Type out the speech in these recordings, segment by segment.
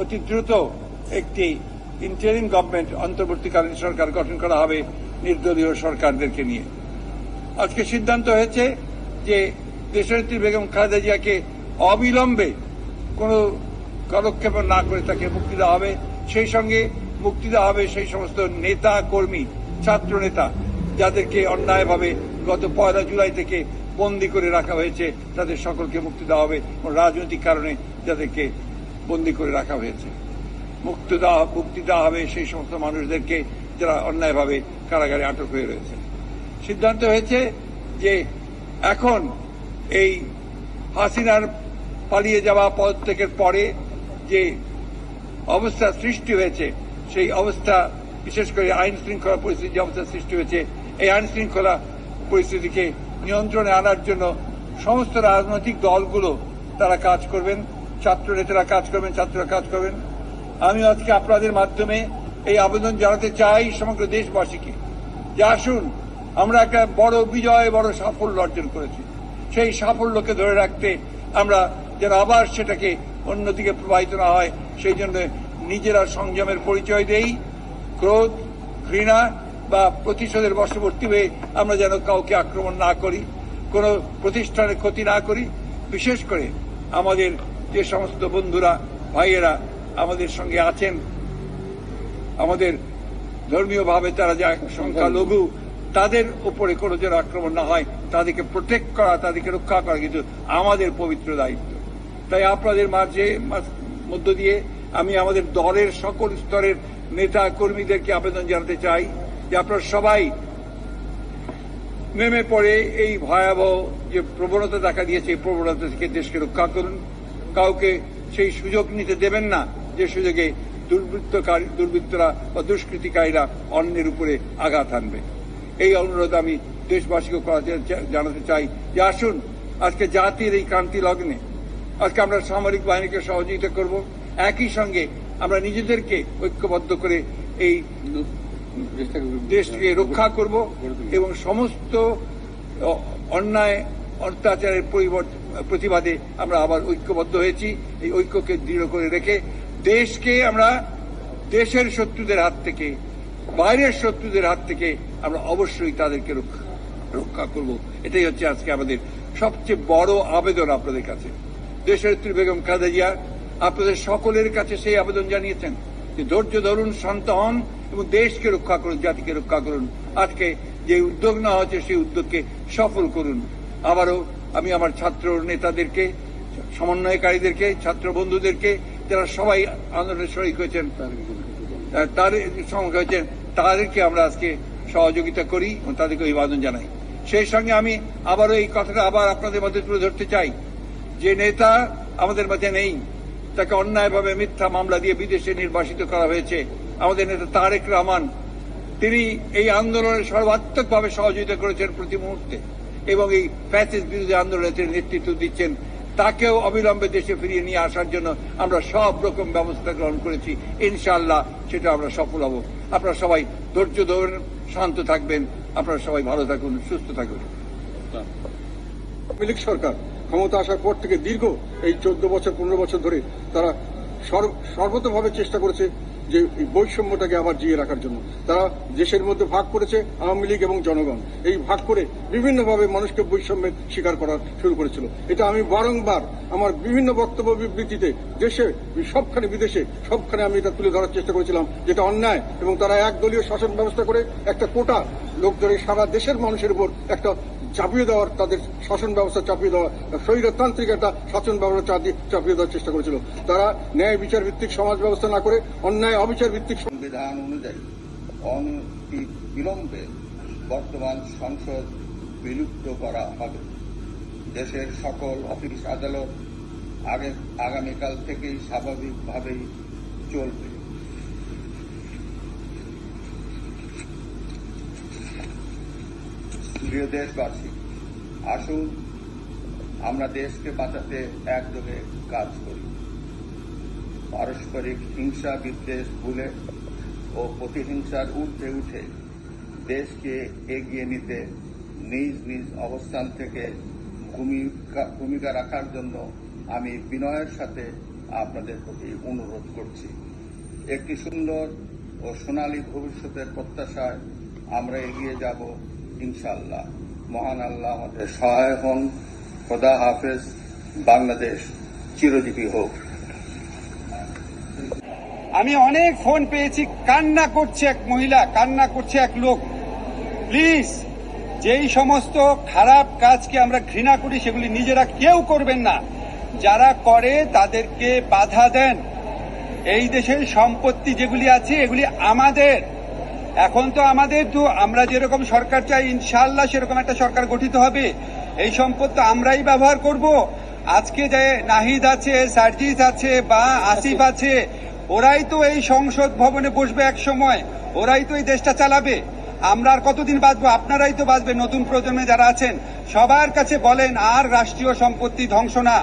অতি দ্রুত একটি ইন্টারিম গভর্নমেন্ট অন্তর্বর্তীকালীন সরকার গঠন করা হবে নির্দলীয় সরকারদেরকে নিয়ে। আজকে সিদ্ধান্ত হয়েছে যে দেশনেত্রী বেগম খালেদা জিয়াকে অবিলম্বে কোনো কালক্ষেপ না করে তাকে মুক্তি দেওয়া হবে। সেই সঙ্গে মুক্তি দেওয়া হবে সেই সমস্ত নেতা কর্মী ছাত্র নেতা যাদেরকে অন্যায়ভাবে গত পয়লা জুলাই থেকে বন্দি করে রাখা হয়েছে, তাদের সকলকে মুক্তি দেওয়া হবে রাজনৈতিক কারণে যাদেরকে বন্দি করে রাখা হয়েছে। মুক্ত দেওয়া, মুক্তি দেওয়া হবে সেই সমস্ত মানুষদেরকে যারা অন্যায়ভাবে কারাগারে আটক হয়ে রয়েছে। সিদ্ধান্ত হয়েছে যে এখন এই হাসিনার পালিয়ে যাওয়া পদত্যাগের পরে যে অবস্থা সৃষ্টি হয়েছে, সেই অবস্থা, বিশেষ করে আইন শৃঙ্খলা পরিস্থিতি যে অবস্থা সৃষ্টি হয়েছে, এই আইন শৃঙ্খলা পরিস্থিতিকে নিয়ন্ত্রণে আনার জন্য সমস্ত রাজনৈতিক দলগুলো তারা কাজ করবেন ছাত্র নেতারা কাজ করবেন, ছাত্ররা কাজ করবেন। আমি আজকে আপনাদের মাধ্যমে এই আবেদন জানাতে চাই সমগ্র দেশবাসীকে। যে আসুন, আমরা একটা বড় বিজয়, বড় সাফল্য অর্জন করেছি। সেই সাফল্যকে ধরে রাখতে আমরা যেন আবার সেটাকে অন্যদিকে প্রবাহিত না হয়, সেই জন্য নিজেরা সংযমের পরিচয় দেই। ক্রোধ, ঘৃণা বা প্রতিশোধের বশবর্তী হয়ে আমরা যেন কাউকে আক্রমণ না করি, কোনো প্রতিষ্ঠানের ক্ষতি না করি, বিশেষ করে আমাদের যে সমস্ত বন্ধুরা, ভাইয়েরা আমাদের সঙ্গে আছেন, আমাদের ধর্মীয়ভাবে তারা যা সংখ্যালঘু, তাদের উপরে কোনো যেন আক্রমণ না হয়, তাদেরকে প্রোটেক্ট করা, তাদেরকে রক্ষা করা কিন্তু আমাদের পবিত্র দায়িত্ব। তাই আপনাদের মাঝে, মধ্য দিয়ে আমি আমাদের দলের সকল স্তরের নেতা কর্মীদেরকে আবেদন জানাতে চাই। যে আপনারা সবাই নেমে পড়ে এই ভয়াবহ যে প্রবণতা দেখা দিয়েছে, এই প্রবণতা থেকে দেশকে রক্ষা করুন। কাউকে সেই সুযোগ নিতে দেবেন না যে সুযোগে দুর্বৃত্তকারী দুর্বৃত্তরা বা দুষ্কৃতিকারীরা অন্যের উপরে আঘাত আনবে এই অনুরোধ আমি দেশবাসীকে জানাতে চাই যে আসুন, আজকে জাতির এই ক্রান্তি লগ্নে আজকে আমরা সামরিক বাহিনীকে সহযোগিতা করব। একই সঙ্গে আমরা নিজেদেরকে ঐক্যবদ্ধ করে এই দেশকে রক্ষা করব এবং সমস্ত অন্যায়, অত্যাচারের প্রতিবাদে আমরা আবার ঐক্যবদ্ধ হয়েছি। এই ঐক্যকে দৃঢ় করে রেখে দেশকে আমরা দেশের শত্রুদের হাত থেকে, বাইরের শত্রুদের হাত থেকে আমরা অবশ্যই তাদেরকে রক্ষা করব। এটাই হচ্ছে আজকে আমাদের সবচেয়ে বড় আবেদন আপনাদের কাছে। দেশের ত্রি বেগম খালেদা জিয়া, আপনাদের সকলের কাছে সেই আবেদন জানিয়েছেন যে, ধৈর্য ধরুন, শান্ত হন এবং দেশকে রক্ষা করুন, জাতিকে রক্ষা করুন। আজকে যে উদ্যোগ নেওয়া হচ্ছে সেই উদ্যোগকে সফল করুন। আবারও আমি আমার ছাত্র নেতাদেরকে, সমন্বয়কারীদেরকে, ছাত্র বন্ধুদেরকে, যারা সবাই আন্দোলনে শরিক হয়েছেন তার সঙ্গে হয়েছেন, তাদেরকে আমরা আজকে সহযোগিতা করি এবং তাদেরকে অভিবাদন জানাই। সেই সঙ্গে আমি আবারও এই কথাটা আবার আপনাদের মধ্যে তুলে ধরতে চাই। যে নেতা আমাদের মাঝে নেই, তাকে অন্যায়ভাবে মিথ্যা মামলা দিয়ে বিদেশে নির্বাসিত করা হয়েছে। আমাদের নেতা তারেক রহমান, তিনি এই আন্দোলনে সর্বাত্মকভাবে সহযোগিতা করেছেন প্রতি মুহূর্তে এবং এই ফ্যাসিস বিরোধী আন্দোলনে তিনি নেতৃত্ব দিচ্ছেন। তাকেও অবিলম্বে দেশে ফিরিয়ে নিয়ে আসার জন্য আমরা সব রকম ব্যবস্থা গ্রহণ করেছি। ইনশাআল্লাহ সেটা আমরা সফল হব। আপনারা সবাই ধৈর্য ধরুন, শান্ত থাকবেন। আপনারা সবাই ভালো থাকুন, সুস্থ থাকুন। আওয়ামী লীগ সরকার ক্ষমতা আসার পর থেকে দীর্ঘ এই চোদ্দ বছর, পনেরো বছর ধরে তারা সর্ব- সর্বতভাবে চেষ্টা করেছে যে বৈষম্যটাকে আবার জিয়ে রাখার জন্য। তারা দেশের মধ্যে ভাগ করেছে আওয়ামী লীগ এবং জনগণ। এই ভাগ করে বিভিন্নভাবে মানুষকে বৈষম্যের শিকার করা শুরু করেছিল। এটা আমি বারংবার আমার বিভিন্ন বক্তব্য বিবৃতিতে দেশে, সবখানে বিদেশে, সবখানে আমি এটা তুলে ধরার চেষ্টা করেছিলাম যেটা অন্যায় এবং তারা একদলীয় শাসন ব্যবস্থা করে একটা কোটা লোকজনের সারা দেশের মানুষের উপর একটা চাপিয়ে দেওয়ার, তাদের শাসন ব্যবস্থা চাপিয়ে দেওয়া স্বৈরতান্ত্রিক একটা শাসন ব্যবস্থা চাপিয়ে দেওয়ার চেষ্টা করেছিল। তারা ন্যায় বিচার ভিত্তিক সমাজ ব্যবস্থা না করে অন্যায় অবিচার ভিত্তিক সংবিধান অনুযায়ী অনতি বিলম্বে বর্তমান সংসদ বিলুপ্ত করা হবে। দেশের সকল অফিস আদালত আগে আগামীকাল থেকেই স্বাভাবিকভাবেই চলবে। প্রিয় দেশবাসী, আসুন আমরা দেশকে বাঁচাতে একযোগে কাজ করি। পারস্পরিক হিংসা, বিদ্বেষ, ভুলে ও প্রতিহিংসার ঊর্ধ্বে উঠে দেশকে এগিয়ে নিতে নিজ নিজ অবস্থান থেকে ভূমিকা রাখার জন্য আমি বিনয়ের সাথে আপনাদের প্রতি অনুরোধ করছি। একটি সুন্দর ও সোনালী ভবিষ্যতের প্রত্যাশায় আমরা এগিয়ে যাব ইনশাল্লাহ মহান আল্লাহ আমাদের সহায় হন। খোদা হাফেজ। বাংলাদেশ চিরজীবী হোক। আমি অনেক ফোন পেয়েছি, কান্না করছে এক মহিলা, কান্না করছে এক লোক। প্লিজ যেই সমস্ত খারাপ কাজকে আমরা ঘৃণা করি, সেগুলি নিজেরা কেউ করবেন না। যারা করে, তাদেরকে বাধা দেন। এই দেশের সম্পত্তি যেগুলি আছে, এগুলি আমাদের। এখন তো আমাদের তো, আমরা যেরকম সরকার চাই ইনশাল্লাহ সেরকম একটা সরকার গঠিত হবে। এই সম্পদ তো আমরাই ব্যবহার করব। আজকে যে নাহিদ আছে, সার্জিস আছে বা আসিফ আছে ওরাই তো এই সংসদ ভবনে বসবে এক সময়। ওরাই তো এই দেশটা চালাবে। আমরা আর কতদিন বাঁচবো? আপনারাই তো বাঁচবে নতুন প্রজন্মে যারা আছেন। সবার কাছে বলেন, আর রাষ্ট্রীয় সম্পত্তি ধ্বংস না।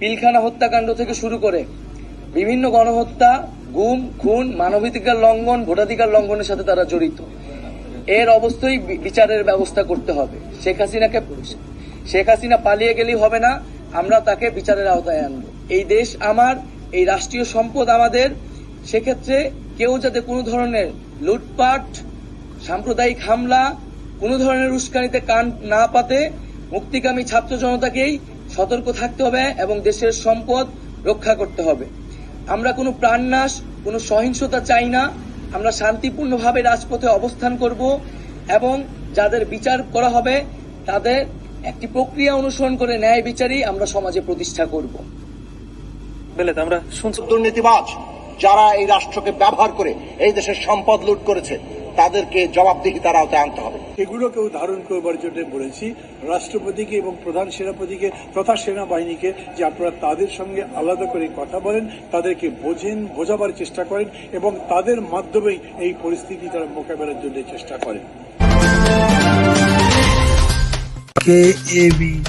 পিলখানা হত্যাকাণ্ড থেকে শুরু করে বিভিন্ন গণহত্যা, গুম, খুন, মানবাধিকার লঙ্ঘন, ভোটাধিকার লঙ্ঘনের সাথে তারা জড়িত। এর অবশ্যই বিচারের ব্যবস্থা করতে হবে। শেখ হাসিনাকে শেখ হাসিনা পালিয়ে গেলেই হবে না। আমরা তাকে বিচারের আওতায় আনব। এই দেশ আমার, এই রাষ্ট্রীয় সম্পদ আমাদের। সেক্ষেত্রে কেউ যাতে কোনো ধরনের লুটপাট, সাম্প্রদায়িক হামলা, কোনো ধরনের উস্কানিতে কান না পাতে, মুক্তিকামী ছাত্র জনতাকেই সতর্ক থাকতে হবে এবং দেশের সম্পদ রক্ষা করতে হবে। আমরা কোনো প্রাণনাশ, কোনো সহিংসতা চাই না। আমরা শান্তিপূর্ণভাবে রাজপথে অবস্থান করব এবং যাদের বিচার করা হবে, তাদের একটি প্রক্রিয়া অনুসরণ করে ন্যায় বিচারই আমরা সমাজে প্রতিষ্ঠা করব। বেলেত আমরা শুনছি। দুর্নীতিবাজ যারা এই রাষ্ট্রকে ব্যবহার করে এই দেশের সম্পদ লুট করেছে তাদেরকে জবাবদিহিতার আওতায় আনতে হবে। এগুলোকেও ধারণ করবার জন্য বলেছি রাষ্ট্রপতিকে এবং প্রধান সেনাপতিকে তথা সেনাবাহিনীকে যে আপনারা তাদের সঙ্গে আলাদা করে কথা বলেন তাদেরকে বোঝেন বোঝাবার চেষ্টা করেন এবং তাদের মাধ্যমেই এই পরিস্থিতি তারা মোকাবেলার জন্য চেষ্টা করেন। K. A. B.